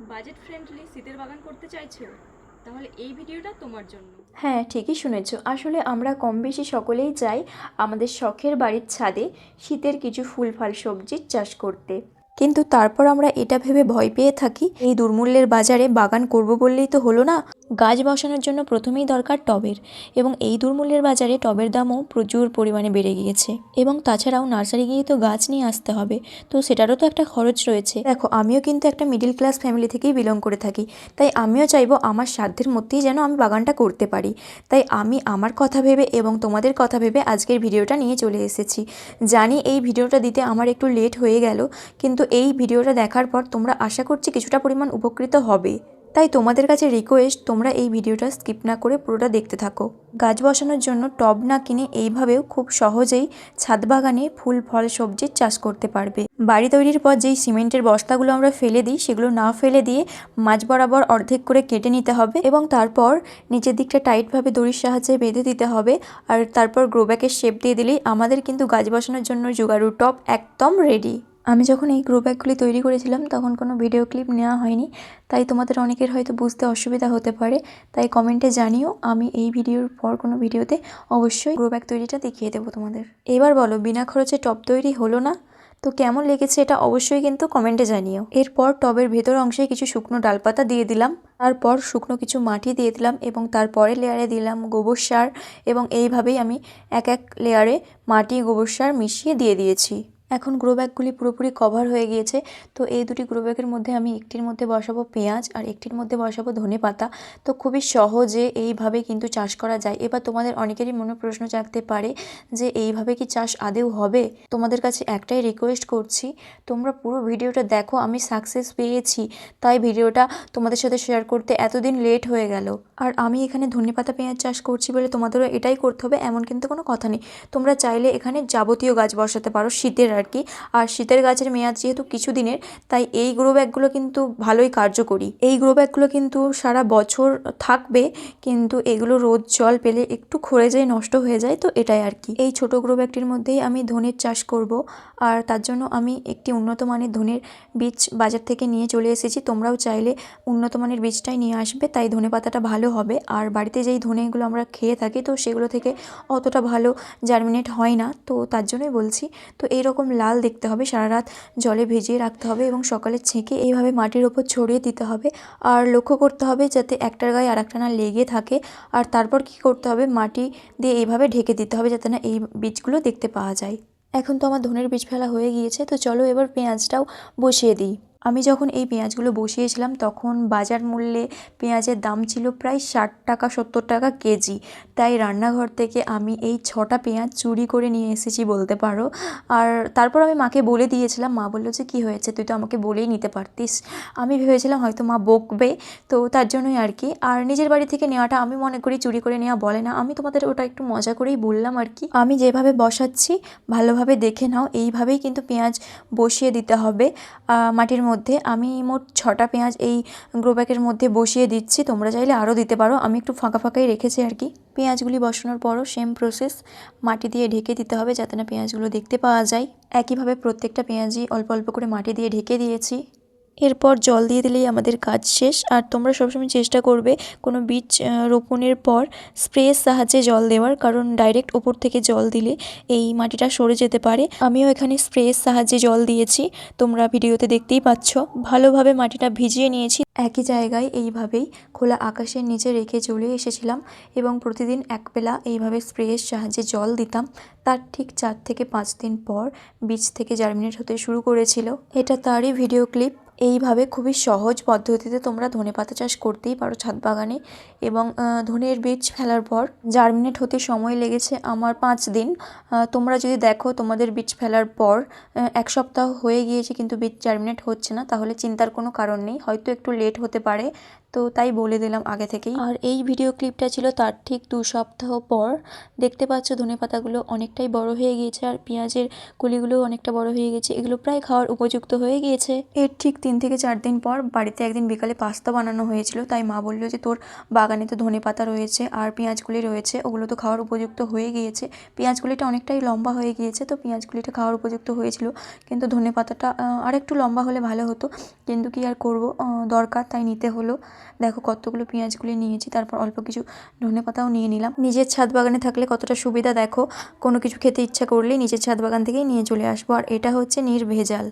Budget friendly শীতের বাগান করতে চাইছো? তাহলে এই ভিডিওটা তোমার জন্য। হ্যাঁ ঠিকই শুনেছ। আসলে আমরা কম বেশি সকলেই চাই আমাদের শখের বাড়ির ছাদে শীতের কিছু ফুল, ফল সবজির চাষ করতে। কিন্তু তারপর আমরা এটা ভেবে ভয় পেয়ে থাকি, এই দুর্মূল্যের বাজারে বাগান করব বললেই তো হলো না? গাছ বসানোর জন্য প্রথমেই দরকার টবের এবং এই দুর্মূল্যের বাজারে টবের দামও প্রচুর পরিমাণে বেড়ে গিয়েছে। এবং তাছাড়াও নার্সারি গিয়ে তো গাছ নিয়ে আসতে হবে। তো সেটারও তো একটা খরচ রয়েছে। দেখো, আমিও কিন্তু একটা মিডিল ক্লাস ফ্যামিলি থেকেই বিলং করে থাকি। তাই আমিও চাইব আমার সাধ্যের মধ্যেই যেন আমি বাগানটা করতে পারি। তাই আমি আমার কথা ভেবে এবং তোমাদের কথা ভেবে আজকের ভিডিওটা নিয়ে চলে এসেছি। জানি এই ভিডিওটা দিতে আমার একটু লেট হয়ে গেল, কিন্তু এই ভিডিওটা দেখার পর তোমরা আশা করছি কিছুটা পরিমাণ উপকৃত হবে। তাই তোমাদের কাছে রিকোয়েস্ট তোমরা এই ভিডিওটা স্কিপ না করে পুরোটা দেখতে থাকো। গাছ বসানোর জন্য টব না কিনে এইভাবেও খুব সহজেই ছাদ বাগানে ফুল, ফল সবজির চাষ করতে পারবে। বাড়ি তৈরির পর যেই সিমেন্টের বস্তাগুলো আমরা ফেলে দিই, সেগুলো না ফেলে দিয়ে মাঝ বরাবর অর্ধেক করে কেটে নিতে হবে এবং তারপর নিচের দিকটা টাইটভাবে দড়ির সাহায্যে বেঁধে দিতে হবে আর তারপর গ্রোব্যাকের শেপ দিয়ে দিলেই আমাদের কিন্তু গাছ বসানোর জন্য জোগাড়ু টব একদম রেডি আমি যখন এই গ্রো ব্যাগগুলি তৈরি করেছিলাম, তখন কোনো ভিডিও ক্লিপ নেওয়া হয়নি। তাই তোমাদের অনেকের হয়তো বুঝতে অসুবিধা হতে পারে। তাই কমেন্টে জানিও, আমি এই ভিডিওর পর কোনো ভিডিওতে অবশ্যই গ্রো ব্যাগ তৈরিটা দেখিয়ে দেবো তোমাদের। এবার বলো, বিনা খরচে টব তৈরি হলো না? তো কেমন লেগেছে এটা অবশ্যই কিন্তু কমেন্টে জানিও। এরপর টবের ভেতর অংশে কিছু শুকনো ডালপাতা দিয়ে দিলাম, তারপর শুকনো কিছু মাটি দিয়ে দিলাম এবং তারপরে লেয়ারে দিলাম গোবর সার এবং এইভাবেই আমি এক এক লেয়ারে মাটি, গোবর সার মিশিয়ে দিয়ে দিয়েছি। এখন গ্রো ব্যাগগুলি পুরোপুরি কভার হয়ে গিয়েছে। তো এই দুটি গ্রো ব্যাগের মধ্যে আমি একটির মধ্যে বসাবো পেঁয়াজ আর একটির মধ্যে বসাবো ধনে পাতা। তো খুবই সহজে এইভাবে কিন্তু চাষ করা যায়। এবার তোমাদের অনেকেরই মনে প্রশ্ন জাগতে পারে যে এইভাবে কি চাষ আদেও হবে? তোমাদের কাছে একটাই রিকোয়েস্ট করছি, তোমরা পুরো ভিডিওটা দেখো, আমি সাকসেস পেয়েছি। তাই ভিডিওটা তোমাদের সাথে শেয়ার করতে এতদিন লেট হয়ে গেল। আর আমি এখানে ধনেপাতা পেঁয়াজ চাষ করছি বলে তোমাদেরও এটাই করতে হবে, এমন কিন্তু কোনো কথা নেই। তোমরা চাইলে এখানে যাবতীয় গাছ বসাতে পারো, শীতের আর কি আর শীতের গাছের মেয়াদ যেহেতু কিছু দিনের তাই এই গ্রো ব্যাগগুলো কিন্তু ভালোই কার্যকরী। এই গ্রো ব্যাগগুলো কিন্তু সারা বছর থাকবে, কিন্তু এগুলো রোদ, জল পেলে একটু ক্ষয়ে যায়, নষ্ট হয়ে যায়, তো এটাই আর কি এই ছোটো গ্রো ব্যাগটির মধ্যেই আমি ধনের চাষ করব, আর তার জন্য আমি একটি উন্নত মানের ধনের বীজ বাজার থেকে নিয়ে চলে এসেছি। তোমরাও চাইলে উন্নত মানের বীজটাই নিয়ে আসবে, তাই ধনে পাতাটা ভালো হবে। আর বাড়িতে যেই ধনেগুলো আমরা খেয়ে থাকি, তো সেগুলো থেকে অতটা ভালো জার্মিনেট হয় না, তো তার জন্যই বলছি। তো এইরকম লাল দেখতে হবে, সারা রাত জলে ভিজিয়ে রাখতে হবে এবং সকালে ছেঁকে এইভাবে মাটির ওপর ছড়িয়ে দিতে হবে। আর লক্ষ্য করতে হবে যাতে একটার গায়ে আর একটা না লেগে থাকে। আর তারপর কি করতে হবে? মাটি দিয়ে এইভাবে ঢেকে দিতে হবে যাতে না এই বীজগুলো দেখতে পাওয়া যায়। এখন তো আমার ধনের বীজ ফেলা হয়ে গিয়েছে, তো চলো এবার পেঁয়াজটাও বসিয়ে দিই। আমি যখন এই পেঁয়াজগুলো বসিয়েছিলাম, তখন বাজার মূল্যে পেঁয়াজের দাম ছিল প্রায় ষাট টাকা, সত্তর টাকা কেজি। তাই রান্নাঘর থেকে আমি এই ছটা পেঁয়াজ চুরি করে নিয়ে এসেছি বলতে পারো। আর তারপর আমি মাকে বলে দিয়েছিলাম, মা বলল যে, কী হয়েছে? তুই তো আমাকে বলেই নিতে পারতিস। আমি ভেবেছিলাম হয়তো মা বকবে, তো তার জন্যই আর কি। আর নিজের বাড়ি থেকে নেওয়াটা আমি মনে করি চুরি করে নেওয়া বলে না। আমি তোমাদের ওটা একটু মজা করেই বললাম আর কি। আমি যেভাবে বসাচ্ছি, ভালোভাবে দেখে নাও। এইভাবেই কিন্তু পেঁয়াজ বসিয়ে দিতে হবে মাটির মধ্যে। আমি মোট ছটা পেঁয়াজ এই গ্রো ব্যাগের মধ্যে বসিয়ে দিচ্ছি। তোমরা চাইলে আরও দিতে পারো। আমি একটু ফাঁকা ফাঁকাই রেখেছি আর কি। পেঁয়াজগুলি বসানোর পরও সেম প্রসেস মাটি দিয়ে ঢেকে দিতে হবে যাতে না পেঁয়াজগুলো দেখতে পাওয়া যায়। একইভাবে প্রত্যেকটা পেঁয়াজই অল্প অল্প করে মাটি দিয়ে ঢেকে দিয়েছি। এরপর জল দিয়ে দিলেই আমাদের কাজ শেষ। আর তোমরা সবসময় চেষ্টা করবে কোনো বীজ রোপণের পর স্প্রের সাহায্যে জল দেওয়ার, কারণ ডাইরেক্ট ওপর থেকে জল দিলে এই মাটিটা সরে যেতে পারে। আমিও এখানে স্প্রের সাহায্যে জল দিয়েছি। তোমরা ভিডিওতে দেখতেই পাচ্ছ, ভালোভাবে মাটিটা ভিজিয়ে নিয়েছি। একই জায়গায় এইভাবেই খোলা আকাশের নিচে রেখে চলে এসেছিলাম এবং প্রতিদিন একবেলা এইভাবে স্প্রেয়ের সাহায্যে জল দিতাম। তার ঠিক চার থেকে পাঁচ দিন পর বীজ থেকে জার্মিনেট হতে শুরু করেছিল। এটা তারই ভিডিও ক্লিপ। এইভাবে খুবই সহজ পদ্ধতিতে তোমরা ধনে পাতা চাষ করতেই পারো ছাদ বাগানে এবং ধনের বীজ ফেলার পর জার্মিনেট হতে সময় লেগেছে আমার পাঁচ দিন। তোমরা যদি দেখো তোমাদের বীজ ফেলার পর এক সপ্তাহ হয়ে গিয়েছে কিন্তু বীজ জার্মিনেট হচ্ছে না, তাহলে চিন্তার কোনো কারণ নেই। হয়তো একটু লেট হতে পারে তো তাই বলে দিলাম আগে থেকেই। আর এই ভিডিও ক্লিপটা ছিল তার ঠিক দু সপ্তাহ পর। দেখতে পাচ্ছ ধনে পাতাগুলো অনেকটাই বড় হয়ে গিয়েছে আর পেঁয়াজের কুলিগুলোও অনেকটা বড় হয়ে গেছে। এগুলো প্রায় খাওয়ার উপযুক্ত হয়ে গিয়েছে। এর ঠিক তিন থেকে চার দিন পর বাড়িতে একদিন বিকালে পাস্তা বানানো হয়েছিল। তাই মা বলল যে তোর বাগানে তো ধনে পাতা রয়েছে আর পেঁয়াজগুলি রয়েছে, ওগুলো তো খাওয়ার উপযুক্ত হয়ে গিয়েছে। পেঁয়াজগুলিটা অনেকটাই লম্বা হয়ে গিয়েছে তো পেঁয়াজগুলিটা খাওয়ার উপযুক্ত হয়েছিল। কিন্তু ধনে পাতাটা আর একটু লম্বা হলে ভালো হতো। কিন্তু কি আর করব দরকার তাই নিতে হলো। দেখো কতগুলো পেঁয়াজগুলি নিয়েছি, তারপর অল্প কিছু ধনে পাতাও নিয়ে নিলাম। নিজের ছাদ বাগানে থাকলে কতটা সুবিধা দেখো, কোনো কিছু খেতে ইচ্ছা করলেই নিজের ছাদ বাগান থেকেই নিয়ে চলে আসব। আর এটা হচ্ছে নির্ভেজাল।